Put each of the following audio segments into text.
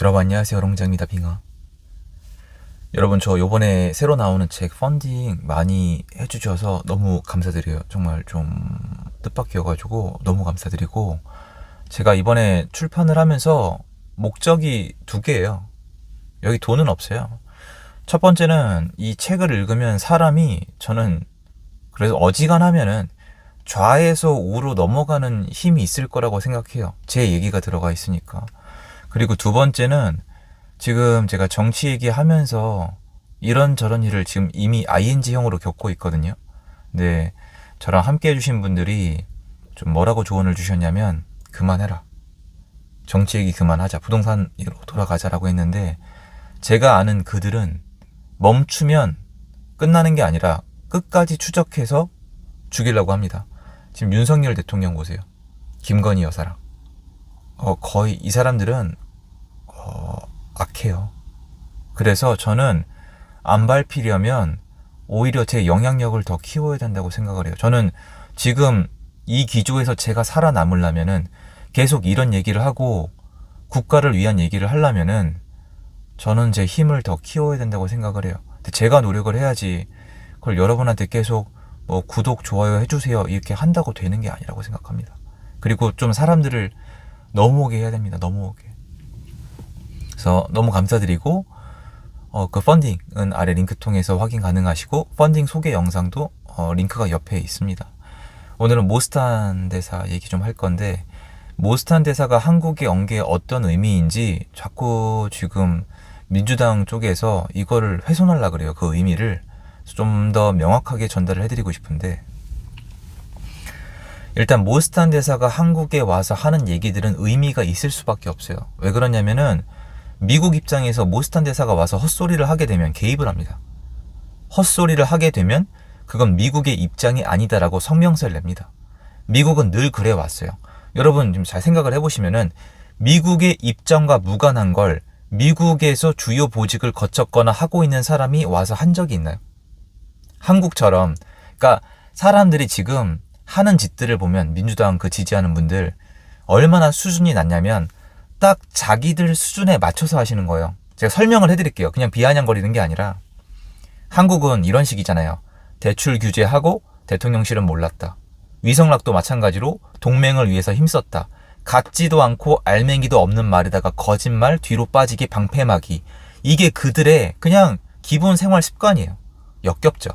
여러분 안녕하세요. 롱장입니다. 빙하. 여러분 저 요번에 새로 나오는 책 펀딩 많이 해주셔서 너무 감사드려요. 정말 좀 뜻밖이어가지고 너무 감사드리고 제가 이번에 출판을 하면서 목적이 두 개예요. 여기 돈은 없어요. 첫 번째는 이 책을 읽으면 사람이 저는 그래서 어지간하면은 좌에서 우로 넘어가는 힘이 있을 거라고 생각해요. 제 얘기가 들어가 있으니까 그리고 두 번째는 지금 제가 정치 얘기하면서 이런저런 일을 지금 이미 ING형으로 겪고 있거든요. 근데 저랑 함께 해주신 분들이 좀 뭐라고 조언을 주셨냐면 그만해라. 정치 얘기 그만하자. 부동산 으로 돌아가자라고 했는데 제가 아는 그들은 멈추면 끝나는 게 아니라 끝까지 추적해서 죽이려고 합니다. 지금 윤석열 대통령 보세요. 김건희 여사랑. 어, 거의 이 사람들은 어, 악해요. 그래서 저는 안 밟히려면 오히려 제 영향력을 더 키워야 된다고 생각을 해요. 저는 지금 이 기조에서 제가 살아남으려면은 계속 이런 얘기를 하고 국가를 위한 얘기를 하려면은 저는 제 힘을 더 키워야 된다고 생각을 해요. 제가 노력을 해야지 그걸 여러분한테 계속 뭐 구독, 좋아요 해주세요 이렇게 한다고 되는 게 아니라고 생각합니다. 그리고 좀 사람들을 넘어오게 해야 됩니다. 넘어오게. 그래서 너무 감사드리고 어, 그 펀딩은 아래 링크 통해서 확인 가능하시고 펀딩 소개 영상도 어, 링크가 옆에 있습니다. 오늘은 모스탄 대사 얘기 좀 할 건데 모스탄 대사가 온게 어떤 의미인지 자꾸 지금 민주당 쪽에서 이거를 훼손하려 그래요. 그 의미를 좀 더 명확하게 전달을 해드리고 싶은데 일단 모스탄 대사가 한국에 와서 하는 얘기들은 의미가 있을 수밖에 없어요. 왜 그러냐면은 미국 입장에서 모스탄 대사가 와서 헛소리를 하게 되면 개입을 합니다. 헛소리를 하게 되면 그건 미국의 입장이 아니다라고 성명서를 냅니다. 미국은 늘 그래 왔어요. 여러분 좀 잘 생각을 해보시면은 미국의 입장과 무관한 걸 미국에서 주요 보직을 거쳤거나 하고 있는 사람이 와서 한 적이 있나요? 한국처럼 그러니까 사람들이 지금 하는 짓들을 보면 민주당 그 지지하는 분들 얼마나 수준이 낮냐면 딱 자기들 수준에 맞춰서 하시는 거예요. 제가 설명을 해드릴게요. 그냥 비아냥거리는 게 아니라 한국은 이런 식이잖아요. 대출 규제하고 대통령실은 몰랐다. 위성락도 마찬가지로 동맹을 위해서 힘썼다. 같지도 않고 알맹이도 없는 말에다가 거짓말 뒤로 빠지기 방패막이 이게 그들의 그냥 기본 생활 습관이에요. 역겹죠.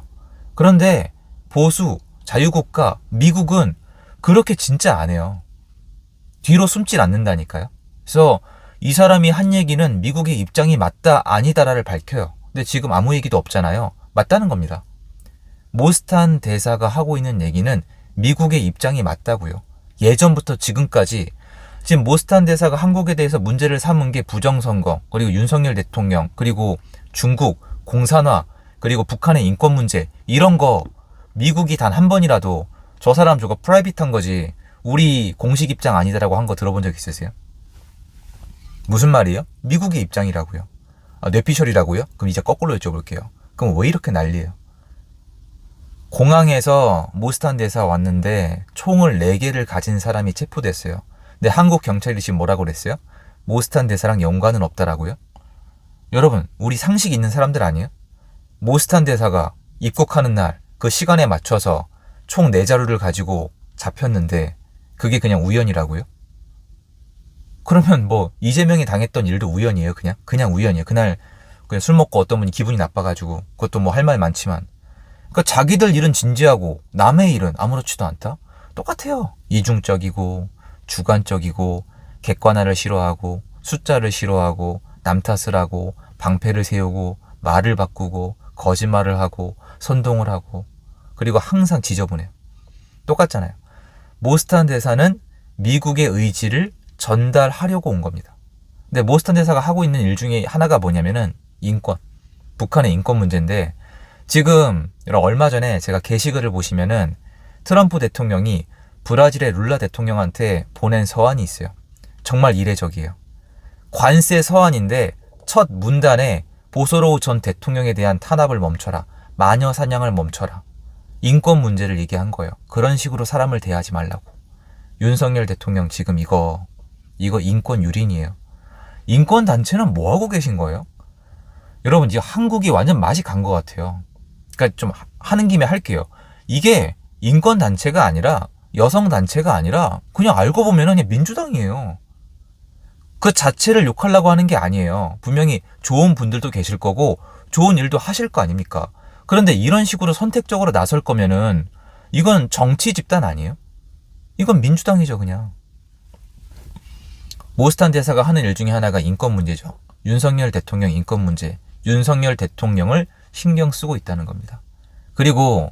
그런데 보수 자유국가 미국은 그렇게 진짜 안 해요. 뒤로 숨질 않는다니까요. 그래서 이 사람이 한 얘기는 미국의 입장이 맞다 아니다라를 밝혀요. 근데 지금 아무 얘기도 없잖아요. 맞다는 겁니다. 모스탄 대사가 하고 있는 얘기는 미국의 입장이 맞다고요. 예전부터 지금까지 지금 모스탄 대사가 한국에 대해서 문제를 삼은 게 부정선거, 그리고 윤석열 대통령, 그리고 중국, 공산화, 그리고 북한의 인권 문제, 이런 거 미국이 단 한 번이라도 저 사람 저거 프라이빗한 거지, 우리 공식 입장 아니다라고 한 거 들어본 적 있으세요? 무슨 말이에요? 미국의 입장이라고요. 아, 뇌피셜이라고요? 그럼 이제 거꾸로 여쭤볼게요. 그럼 왜 이렇게 난리예요? 공항에서 모스탄 대사 왔는데 총을 4개를 가진 사람이 체포됐어요. 근데 한국 경찰이 지금 뭐라고 그랬어요? 모스탄 대사랑 연관은 없다라고요? 여러분, 우리 상식 있는 사람들 아니에요? 모스탄 대사가 입국하는 날 그 시간에 맞춰서 총 4자루를 가지고 잡혔는데 그게 그냥 우연이라고요? 그러면 뭐 이재명이 당했던 일도 우연이에요, 그냥? 그냥 우연이에요. 그날 그냥 술 먹고 어떤 분이 기분이 나빠가지고 그것도 뭐 할 말 많지만 그러니까 자기들 일은 진지하고 남의 일은 아무렇지도 않다? 똑같아요. 이중적이고 주관적이고 객관화를 싫어하고 숫자를 싫어하고 남 탓을 하고 방패를 세우고 말을 바꾸고 거짓말을 하고 선동을 하고 그리고 항상 지저분해요. 똑같잖아요. 모스탄 대사는 미국의 의지를 전달하려고 온 겁니다. 근데 모스탄 대사가 하고 있는 일 중에 하나가 뭐냐면은 인권. 북한의 인권 문제인데 지금 얼마 전에 제가 게시글을 보시면은 트럼프 대통령이 브라질의 룰라 대통령한테 보낸 서한이 있어요. 정말 이례적이에요. 관세 서한인데 첫 문단에 보소로우 전 대통령에 대한 탄압을 멈춰라. 마녀 사냥을 멈춰라. 인권 문제를 얘기한 거예요. 그런 식으로 사람을 대하지 말라고. 윤석열 대통령 지금 이거 이거 인권 유린이에요. 인권 단체는 뭐 하고 계신 거예요? 여러분 이제 한국이 완전 맛이 간 것 같아요. 그러니까 좀 하- 하는 김에 할게요. 이게 인권 단체가 아니라 여성 단체가 아니라 그냥 알고 보면은 그냥 민주당이에요. 그 자체를 욕하려고 하는 게 아니에요. 분명히 좋은 분들도 계실 거고 좋은 일도 하실 거 아닙니까? 그런데 이런 식으로 선택적으로 나설 거면은 이건 정치 집단 아니에요? 이건 민주당이죠, 그냥. 모스탄 대사가 하는 일 중에 하나가 인권 문제죠. 윤석열 대통령 인권 문제. 윤석열 대통령을 신경 쓰고 있다는 겁니다. 그리고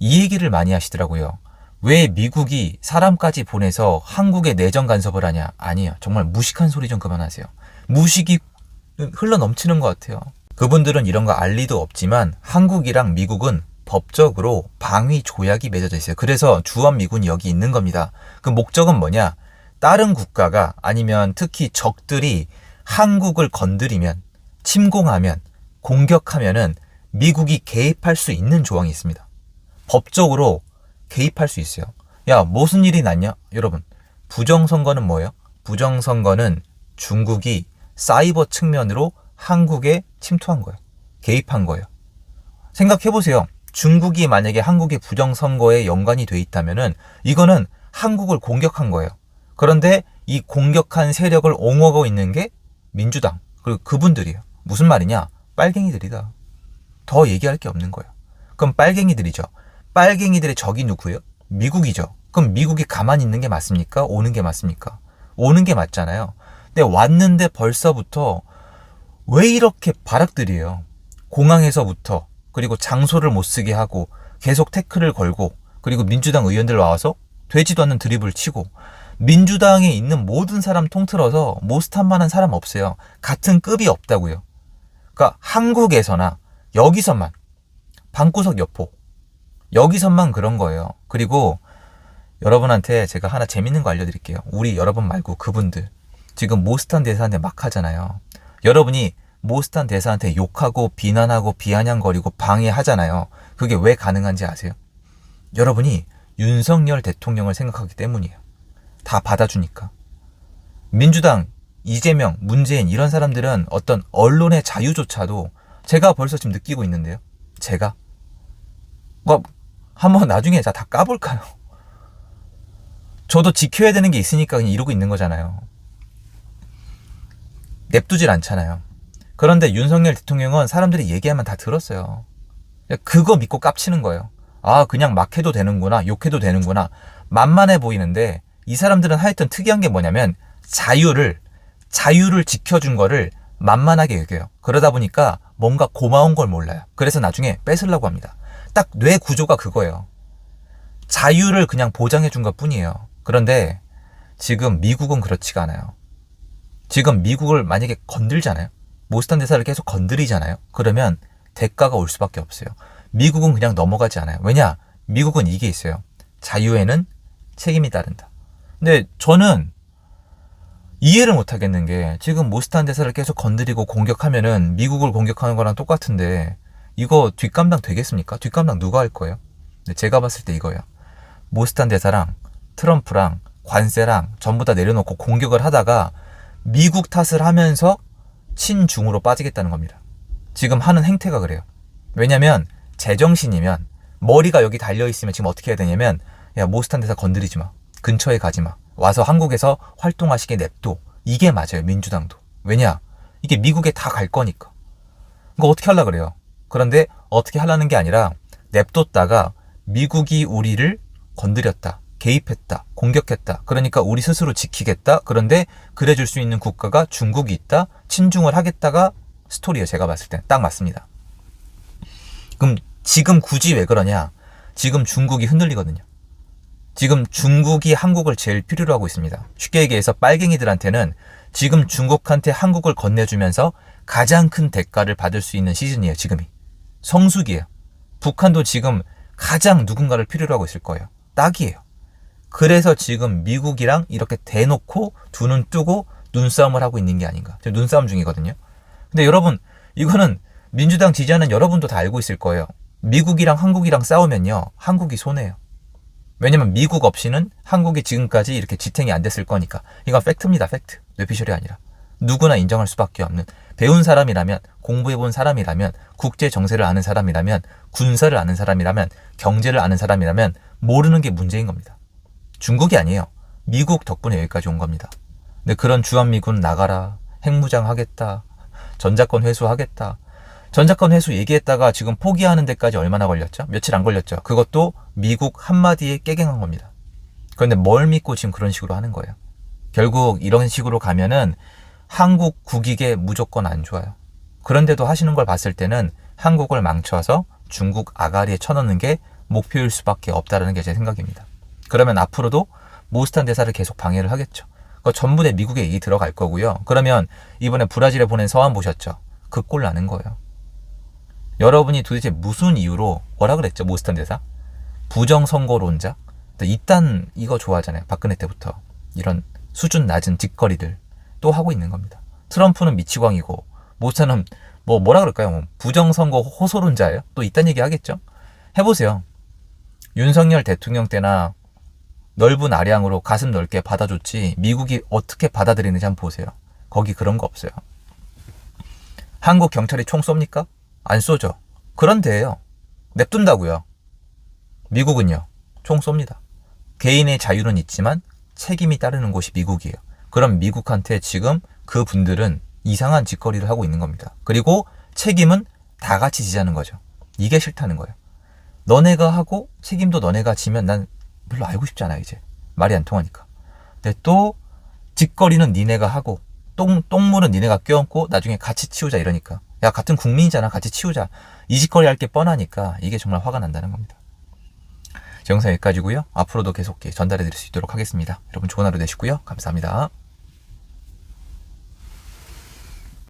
이 얘기를 많이 하시더라고요. 왜 미국이 사람까지 보내서 한국에 내정 간섭을 하냐? 아니에요. 정말 무식한 소리 좀 그만하세요. 무식이 흘러 넘치는 것 같아요. 그분들은 이런 거 알 리도 없지만 한국이랑 미국은 법적으로 방위 조약이 맺어져 있어요. 그래서 주한미군이 여기 있는 겁니다. 그 목적은 뭐냐? 다른 국가가 아니면 특히 적들이 한국을 건드리면 침공하면 공격하면은 미국이 개입할 수 있는 조항이 있습니다. 법적으로 개입할 수 있어요. 야, 무슨 일이 났냐? 여러분, 부정선거는 뭐예요? 부정선거는 중국이 사이버 측면으로 한국에 침투한 거예요. 개입한 거예요. 생각해 보세요. 중국이 만약에 한국의 부정선거에 연관이 돼 있다면은 이거는 한국을 공격한 거예요. 그런데 이 공격한 세력을 옹호하고 있는 게 민주당, 그리고 그분들이에요. 무슨 말이냐? 빨갱이들이다. 더 얘기할 게 없는 거예요. 그럼 빨갱이들이죠. 빨갱이들의 적이 누구예요? 미국이죠. 그럼 미국이 가만히 있는 게 맞습니까? 오는 게 맞습니까? 오는 게 맞잖아요. 근데 왔는데 벌써부터 왜 이렇게 바락들이에요? 공항에서부터 그리고 장소를 못 쓰게 하고 계속 태클을 걸고 그리고 민주당 의원들 와서 되지도 않는 드립을 치고 민주당에 있는 모든 사람 통틀어서 모스탄만한 사람 없어요. 같은 급이 없다고요. 그러니까 한국에서나 여기서만 방구석 여포 여기서만 그런 거예요. 그리고 여러분한테 제가 하나 재밌는 거 알려드릴게요. 우리 여러분 말고 그분들 지금 모스탄 대사한테 막 하잖아요. 여러분이 모스탄 대사한테 욕하고 비난하고 비아냥거리고 방해하잖아요. 그게 왜 가능한지 아세요? 여러분이 윤석열 대통령을 생각하기 때문이에요. 다 받아주니까. 민주당, 이재명, 문재인 이런 사람들은 어떤 언론의 자유조차도 제가 벌써 지금 느끼고 있는데요. 제가. 뭐 한번 나중에 자다 까볼까요? 저도 지켜야 되는 게 있으니까 그냥 이러고 있는 거잖아요. 냅두질 않잖아요. 그런데 윤석열 대통령은 사람들이 얘기하면 다 들었어요. 그거 믿고 깝치는 거예요. 아, 그냥 막 해도 되는구나, 욕해도 되는구나. 만만해 보이는데 이 사람들은 하여튼 특이한 게 뭐냐면 자유를, 자유를 지켜준 거를 만만하게 여겨요. 그러다 보니까 뭔가 고마운 걸 몰라요. 그래서 나중에 뺏으려고 합니다. 딱 뇌 구조가 그거예요. 자유를 그냥 보장해 준 것 뿐이에요. 그런데 지금 미국은 그렇지가 않아요. 지금 미국을 만약에 건들잖아요. 모스탄 대사를 계속 건드리잖아요. 그러면 대가가 올 수밖에 없어요. 미국은 그냥 넘어가지 않아요. 왜냐? 미국은 이게 있어요. 자유에는 책임이 따른다. 근데 저는 이해를 못 하겠는 게 지금 모스탄 대사를 계속 건드리고 공격하면은 미국을 공격하는 거랑 똑같은데 이거 뒷감당 되겠습니까? 뒷감당 누가 할 거예요? 근데 제가 봤을 때 이거예요. 모스탄 대사랑 트럼프랑 관세랑 전부 다 내려놓고 공격을 하다가 미국 탓을 하면서 친중으로 빠지겠다는 겁니다. 지금 하는 행태가 그래요. 왜냐면 제정신이면 머리가 여기 달려 있으면 지금 어떻게 해야 되냐면 야 모스탄 대사 건드리지 마. 근처에 가지 마. 와서 한국에서 활동하시게 냅둬. 이게 맞아요. 민주당도. 왜냐? 이게 미국에 다 갈 거니까. 이거 어떻게 하려 그래요? 그런데 어떻게 하려는 게 아니라 냅뒀다가 미국이 우리를 건드렸다. 개입했다. 공격했다. 그러니까 우리 스스로 지키겠다. 그런데 그래줄 수 있는 국가가 중국이 있다. 친중을 하겠다가 스토리예요. 제가 봤을 때. 딱 맞습니다. 그럼 지금 굳이 왜 그러냐? 지금 중국이 흔들리거든요. 지금 중국이 한국을 제일 필요로 하고 있습니다. 쉽게 얘기해서 빨갱이들한테는 지금 중국한테 한국을 건네주면서 가장 큰 대가를 받을 수 있는 시즌이에요. 지금이. 성수기예요. 북한도 지금 가장 누군가를 필요로 하고 있을 거예요. 딱이에요. 그래서 지금 미국이랑 이렇게 대놓고 두 눈 뜨고 눈싸움을 하고 있는 게 아닌가. 지금 눈싸움 중이거든요. 근데 여러분, 이거는 민주당 지지하는 여러분도 다 알고 있을 거예요. 미국이랑 한국이랑 싸우면요. 한국이 손해요. 왜냐면 미국 없이는 한국이 지금까지 이렇게 지탱이 안 됐을 거니까. 이건 팩트입니다, 팩트. 뇌피셜이 아니라. 누구나 인정할 수밖에 없는 배운 사람이라면 공부해본 사람이라면 국제 정세를 아는 사람이라면 군사를 아는 사람이라면 경제를 아는 사람이라면 모르는 게 문제인 겁니다. 중국이 아니에요. 미국 덕분에 여기까지 온 겁니다. 근데 그런 주한미군 나가라, 핵무장 하겠다, 전자권 회수하겠다. 전자권 회수 얘기했다가 지금 포기하는 데까지 얼마나 걸렸죠? 며칠 안 걸렸죠. 그것도 미국 한마디에 깨갱한 겁니다. 그런데 뭘 믿고 지금 그런 식으로 하는 거예요? 결국 이런 식으로 가면은 한국 국익에 무조건 안 좋아요. 그런데도 하시는 걸 봤을 때는 한국을 망쳐서 중국 아가리에 쳐넣는 게 목표일 수밖에 없다라는 게제 생각입니다. 그러면 앞으로도 모스탄 대사를 계속 방해를 하겠죠. 그 전부 다 미국에 이 들어갈 거고요. 그러면 이번에 브라질에 보낸 서한 보셨죠? 그 꼴 나는 거예요. 여러분이 도대체 무슨 이유로 뭐라 그랬죠? 모스탄 대사? 부정선거론자? 이딴 이거 좋아하잖아요. 박근혜 때부터. 이런 수준 낮은 짓거리들 또 하고 있는 겁니다. 트럼프는 미치광이고 모스탄은 뭐 뭐라 그럴까요? 뭐 부정선거 호소론자예요? 또 이딴 얘기 하겠죠? 해보세요. 윤석열 대통령 때나 넓은 아량으로 가슴 넓게 받아줬지 미국이 어떻게 받아들이는지 한번 보세요. 거기 그런 거 없어요. 한국 경찰이 총 쏩니까? 안 쏘죠. 그런데요. 냅둔다고요. 미국은요. 총 쏩니다. 개인의 자유는 있지만 책임이 따르는 곳이 미국이에요. 그럼 미국한테 지금 그 분들은 이상한 짓거리를 하고 있는 겁니다. 그리고 책임은 다 같이 지자는 거죠. 이게 싫다는 거예요. 너네가 하고 책임도 너네가 지면 난 별로 알고 싶지 않아 이제 말이 안 통하니까. 근데 또 짓거리는 니네가 하고 똥 똥물은 니네가 껴안고 나중에 같이 치우자 이러니까 야 같은 국민이잖아 같이 치우자 이 짓거리 할 게 뻔하니까 이게 정말 화가 난다는 겁니다. 제 영상 여기까지고요. 앞으로도 계속 전달해 드릴 수 있도록 하겠습니다. 여러분 좋은 하루 되시고요. 감사합니다.